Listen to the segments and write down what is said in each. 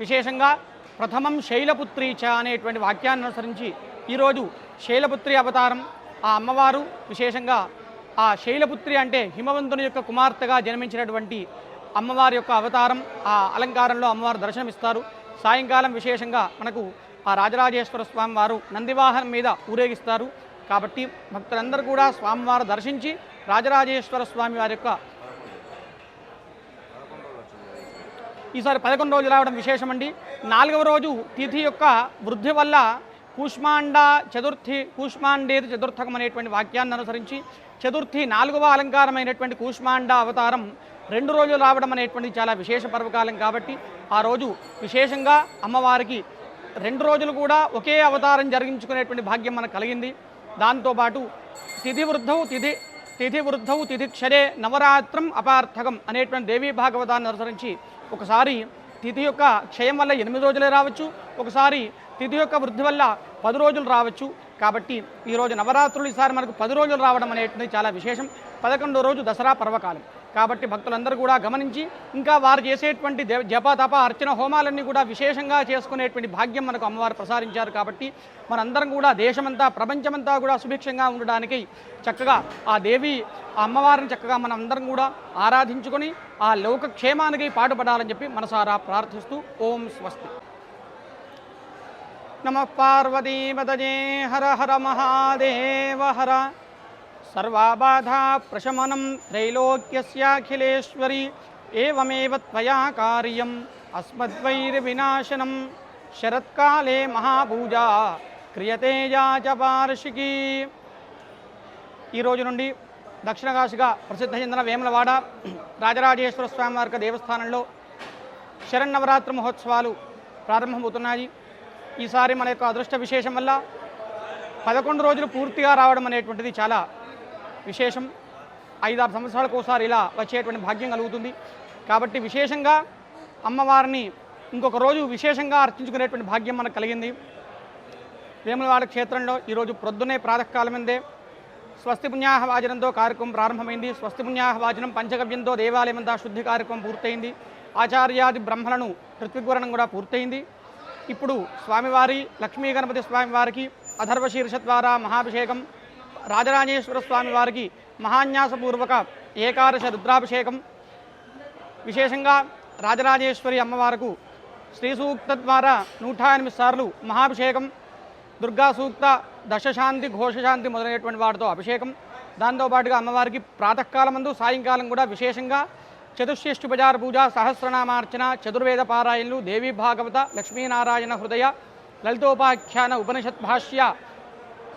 విశేషంగా ప్రథమం శైలపుత్రి చ అనేటువంటి వాక్యాన్ని అనుసరించి ఈరోజు శైలపుత్రి అవతారం ఆ అమ్మవారు విశేషంగా ఆ శైలపుత్రి అంటే హిమవంతుని యొక్క కుమార్తెగా జన్మించినటువంటి అమ్మవారి యొక్క అవతారం ఆ అలంకారంలో అమ్మవారు దర్శనమిస్తారు. సాయంకాలం విశేషంగా మనకు ఆ రాజరాజేశ్వర స్వామి వారు నందివాహనం మీద ఊరేగిస్తారు. కాబట్టి భక్తులందరూ కూడా స్వామివారు దర్శించి రాజరాజేశ్వర స్వామి వారి యొక్క ఈసారి పదకొండు రోజులు రావడం విశేషమండి. నాలుగవ రోజు తిథి యొక్క వృద్ధి వల్ల కూష్మాండ చతుర్థి కూష్మాండేది చతుర్థకం అనేటువంటి వాక్యాన్ని అనుసరించి చతుర్థి నాలుగవ అలంకారమైనటువంటి కూష్మాండ అవతారం రెండు రోజులు రావడం అనేటువంటి చాలా విశేష పర్వకాలం కాబట్టి ఆ రోజు విశేషంగా అమ్మవారికి రెండు రోజులు కూడా ఒకే అవతారం జరిగించుకునేటువంటి భాగ్యం మనకు కలిగింది. దాంతోపాటు తిథి వృద్ధవు తిథి తిథి వృద్ధవు తిథిక్షరే నవరాత్రం అపార్థకం అనేటువంటి దేవీ భాగవతాన్ని అనుసరించి ఒకసారి తిథి యొక్క క్షయం వల్ల ఎనిమిది రోజులే రావచ్చు. ఒకసారి తిథి యొక్క వృద్ధి వల్ల పది రోజులు రావచ్చు. కాబట్టి ఈరోజు నవరాత్రులు ఈసారి మనకు పది రోజులు రావడం అనేటువంటిది చాలా విశేషం. పదకొండో రోజు దసరా పర్వకాలం. కాబట్టి భక్తులందరూ కూడా గమనించి ఇంకా వారు చేసేటువంటి జప తప అర్చన హోమాలన్నీ కూడా విశేషంగా చేసుకునేటువంటి భాగ్యం మనకు అమ్మవారు ప్రసాదించారు కాబట్టి మనందరం కూడా దేశమంతా ప్రపంచమంతా కూడా సుభిక్షంగా ఉండడానికి చక్కగా ఆ దేవి ఆ అమ్మవారిని చక్కగా మనం అందరం కూడా ఆరాధించుకొని ఆ లోకక్షేమానికి పాటుపడాలని చెప్పి మనసారా ప్రార్థిస్తూ ఓం స్వస్తి. నమ పార్వతీపదజే హర హర మహాదేవ హర సర్వాబాధా ప్రశమనం త్రైలోక్యస్యాఖిలేశ్వరి ఏమేవ త్వయా కార్యం అస్మద్వైర్వినాశనం శరత్కాలే మహాపూజా క్రియతే యాచ వార్షికీ ఈ రోజు నుండి దక్షిణ కాశిగా ప్రసిద్ధ చెందిన వేములవాడ రాజరాజేశ్వర స్వామి వారి దేవస్థానంలో శరన్నవరాత్రి మహోత్సవాలు ప్రారంభమవుతున్నాయి. ఈసారి మన యొక్క అదృష్ట విశేషం వల్ల పదకొండు రోజులు పూర్తిగా రావడం అనేటువంటిది చాలా విశేషం ఐదారు సంవత్సరాలకు ఒకసారి ఇలా వచ్చేటువంటి భాగ్యం కలుగుతుంది. కాబట్టి విశేషంగా అమ్మవారిని ఇంకొక రోజు విశేషంగా అర్చించుకునేటువంటి భాగ్యం మనకు కలిగింది. వేములవాడ క్షేత్రంలో ఈరోజు ప్రొద్దునే ప్రాతకాలమందే స్వస్తి పుణ్యాహవాచనంతో కార్యక్రమం ప్రారంభమైంది. స్వస్తి పుణ్యాహవాచనం పంచగవ్యంతో దేవాలయమంతా శుద్ధి కార్యక్రమం పూర్తయింది. ఆచార్యాది బ్రహ్మలను ఋత్విగ్వరణం కూడా పూర్తయింది. ఇప్పుడు స్వామివారి లక్ష్మీ గణపతి స్వామివారికి అధర్వశీర్ష ద్వారా మహాభిషేకం రాజరాజేశ్వర స్వామి వారికి మహాన్యాసపూర్వక ఏకాదశ రుద్రాభిషేకం. విశేషంగా రాజరాజేశ్వరి అమ్మవారకు శ్రీ సూక్త ద్వారా నూట ఎనిమిది సార్లు మహాభిషేకం దుర్గా సూక్త దశశాంతి ఘోషశాంతి మొదలైనటువంటి వాటితో అభిషేకం. దాంతోపాటుగా అమ్మవారికి ప్రాతకాలమందు సాయంకాలం కూడా విశేషంగా చతుశ్రేష్ఠుపచార పూజ సహస్రనామార్చన చతుర్వేద పారాయణలు దేవీ భాగవత లక్ష్మీనారాయణ హృదయ లలితోపాఖ్యాన ఉపనిషత్ భాష్య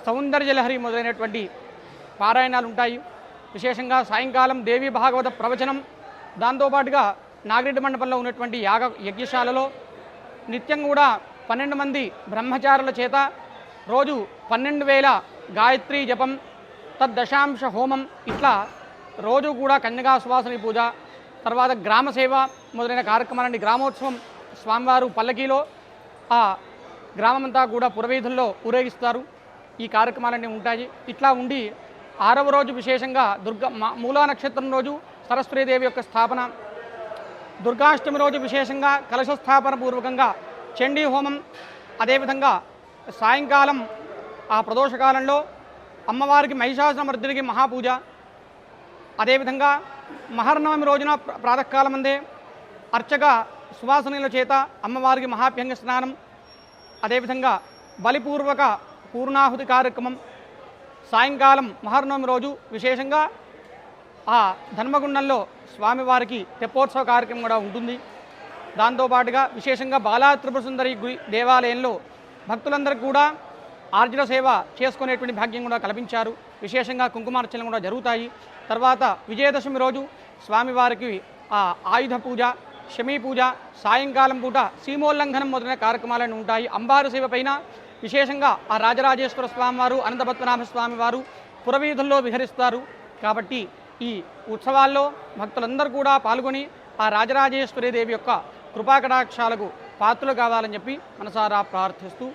సౌందర్యలహరి మొదలైనటువంటి పారాయణాలు ఉంటాయి విశేషంగా సాయంకాలం దేవి భాగవత ప్రవచనం దాంతోపాటుగా నాగిరెడ్డి మండపంలో ఉన్నటువంటి యాగ యజ్ఞశాలలో నిత్యం కూడా పన్నెండు మంది బ్రహ్మచారుల చేత రోజు పన్నెండు వేల గాయత్రి జపం తద్దశాంశ హోమం ఇట్లా రోజు కూడా కన్యగా సువాసని పూజ తర్వాత గ్రామ సేవ మొదలైన కార్యక్రమాలన్నీ గ్రామోత్సవం స్వామివారు పల్లకీలో ఆ గ్రామమంతా కూడా పురవీధుల్లో ఊరేగిస్తారు. ఈ కార్యక్రమాలన్నీ ఉంటాయి. ఇట్లా ఉండి ఆరవ రోజు విశేషంగా దుర్గా మూలా నక్షత్రం రోజు సరస్వతీదేవి యొక్క స్థాపన దుర్గాష్టమి రోజు విశేషంగా కలశస్థాపన పూర్వకంగా చండీ హోమం అదేవిధంగా సాయంకాలం ఆ ప్రదోషకాలంలో అమ్మవారికి మహిషాసురమర్దినికి మహాపూజ అదేవిధంగా మహర్నవమి రోజున ప్రాతకాలం ప్రాతకాలమందే అర్చక సువాసనల చేత అమ్మవారికి మహాభ్యంగ స్నానం అదేవిధంగా బలిపూర్వక పూర్ణాహుతి కార్యక్రమం సాయంకాలం మహర్నవమి రోజు విశేషంగా ఆ ధర్మగుండంలో స్వామివారికి తెప్పోత్సవ కార్యక్రమం కూడా ఉంటుంది. దాంతోపాటుగా విశేషంగా బాలా త్రిపుర గురి దేవాలయంలో భక్తులందరికీ కూడా ఆర్జన సేవ చేసుకునేటువంటి భాగ్యం కూడా కల్పించారు. విశేషంగా కుంకుమార్చనలు కూడా జరుగుతాయి. తర్వాత విజయదశమి రోజు స్వామివారికి ఆ ఆయుధ పూజ షమీ పూజ సాయంకాలం పూట సీమోల్లంఘనం మొదలైన కార్యక్రమాలను ఉంటాయి. అంబారు సేవ పైన విశేషంగా ఆ రాజరాజేశ్వర స్వామివారు అనంతపద్మనాభ స్వామివారు పురవీధుల్లో విహరిస్తారు. కాబట్టి ఈ ఉత్సవాల్లో భక్తులందరూ కూడా పాల్గొని ఆ రాజరాజేశ్వరి దేవి యొక్క కృపాకటాక్షాలకు పాత్రలు కావాలని చెప్పి మనసారా ప్రార్థిస్తూ